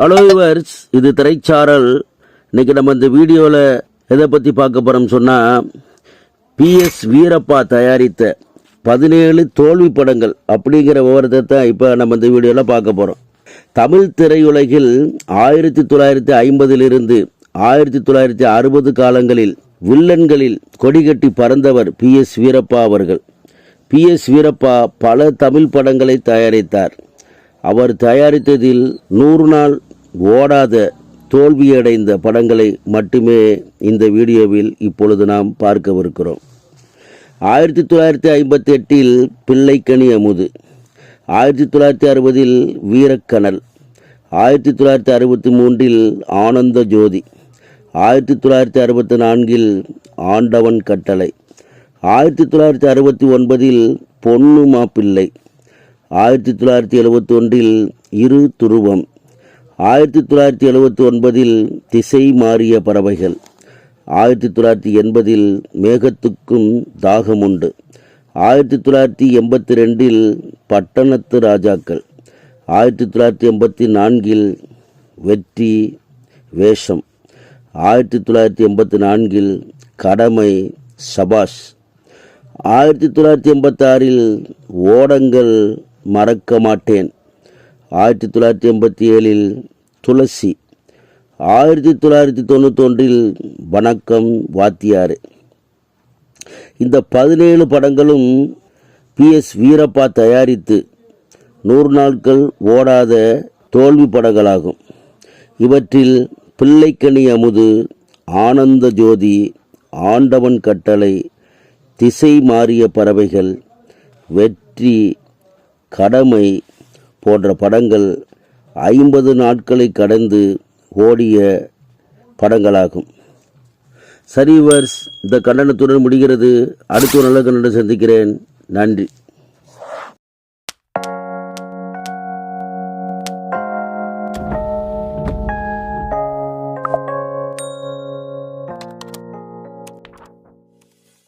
Hello yours இது திரைச்சாரல். இன்னைக்கு நம்ம இந்த வீடியோவில் எதை பற்றி பார்க்க போகிறோம்னு சொன்னால் பிஎஸ் வீரப்பா தயாரித்த பதினேழு தோல்வி படங்கள் அப்படிங்கிற விவரத்தை தான் இப்போ நம்ம இந்த வீடியோவில் பார்க்க போகிறோம் தமிழ் திரையுலகில் ஆயிரத்தி தொள்ளாயிரத்தி ஐம்பதிலிருந்து ஆயிரத்தி தொள்ளாயிரத்தி அறுபது காலங்களில் வில்லன்களில் கொடிகட்டி பறந்தவர் பி எஸ் வீரப்பா அவர்கள். பி எஸ் வீரப்பா பல தமிழ் படங்களை தயாரித்தார். அவர் தயாரித்ததில் நூறு நாள் ஓடாத தோல்வியடைந்த படங்களை மட்டுமே இந்த வீடியோவில் இப்பொழுது நாம் பார்க்கவிருக்கிறோம். ஆயிரத்தி தொள்ளாயிரத்தி ஐம்பத்தி எட்டில் பிள்ளைக்கனி அமுது. ஆயிரத்தி தொள்ளாயிரத்தி அறுபதில் வீரக்கனல். ஆயிரத்தி தொள்ளாயிரத்தி அறுபத்தி மூன்றில் ஆனந்த ஜோதி ஆயிரத்தி தொள்ளாயிரத்தி அறுபத்தி நான்கில் ஆண்டவன் கட்டளை. ஆயிரத்தி தொள்ளாயிரத்தி அறுபத்தி ஒன்பதில் பொன்னு மாப்பிள்ளை ஆயிரத்தி தொள்ளாயிரத்தி எழுபத்தி ஒன்றில் இரு துருவம். ஆயிரத்தி தொள்ளாயிரத்தி எழுபத்தி ஒன்பதில் திசை மாறிய பறவைகள். ஆயிரத்தி தொள்ளாயிரத்தி எண்பதில் மேகத்துக்கும் தாகம் உண்டு. ஆயிரத்தி தொள்ளாயிரத்தி எண்பத்தி ரெண்டில் பட்டணத்து ராஜாக்கள். ஆயிரத்தி தொள்ளாயிரத்தி எண்பத்தி நான்கில் வெற்றி வேஷம். ஆயிரத்தி தொள்ளாயிரத்தி எண்பத்தி நான்கில் கடமை சபாஷ். ஆயிரத்தி தொள்ளாயிரத்தி எண்பத்தாறில் ஓடங்கள் மறக்க மாட்டேன். ஆயிரத்தி தொள்ளாயிரத்தி எண்பத்தி ஏழில் துளசி ஆயிரத்தி தொள்ளாயிரத்தி தொண்ணூத்தொன்றில் வணக்கம் வாத்தியார். இந்த பதினேழு படங்களும் பி எஸ் வீரப்பா தயாரித்து நூறு நாட்கள் ஓடாத தோல்வி படங்களாகும். இவற்றில் பிள்ளைக்கணி அமுது ஆனந்த ஜோதி ஆண்டவன் கட்டளை திசை மாறிய பறவைகள் வெற்றி கடமை போன்ற படங்கள் ஐம்பது நாட்களை கடந்து ஓடிய படங்களாகும். சரிவர்ஸ் இந்த கண்டனத்துடன் முடிகிறது. அடுத்த ஒரு நல்ல கண்டனம் சந்திக்கிறேன். நன்றி.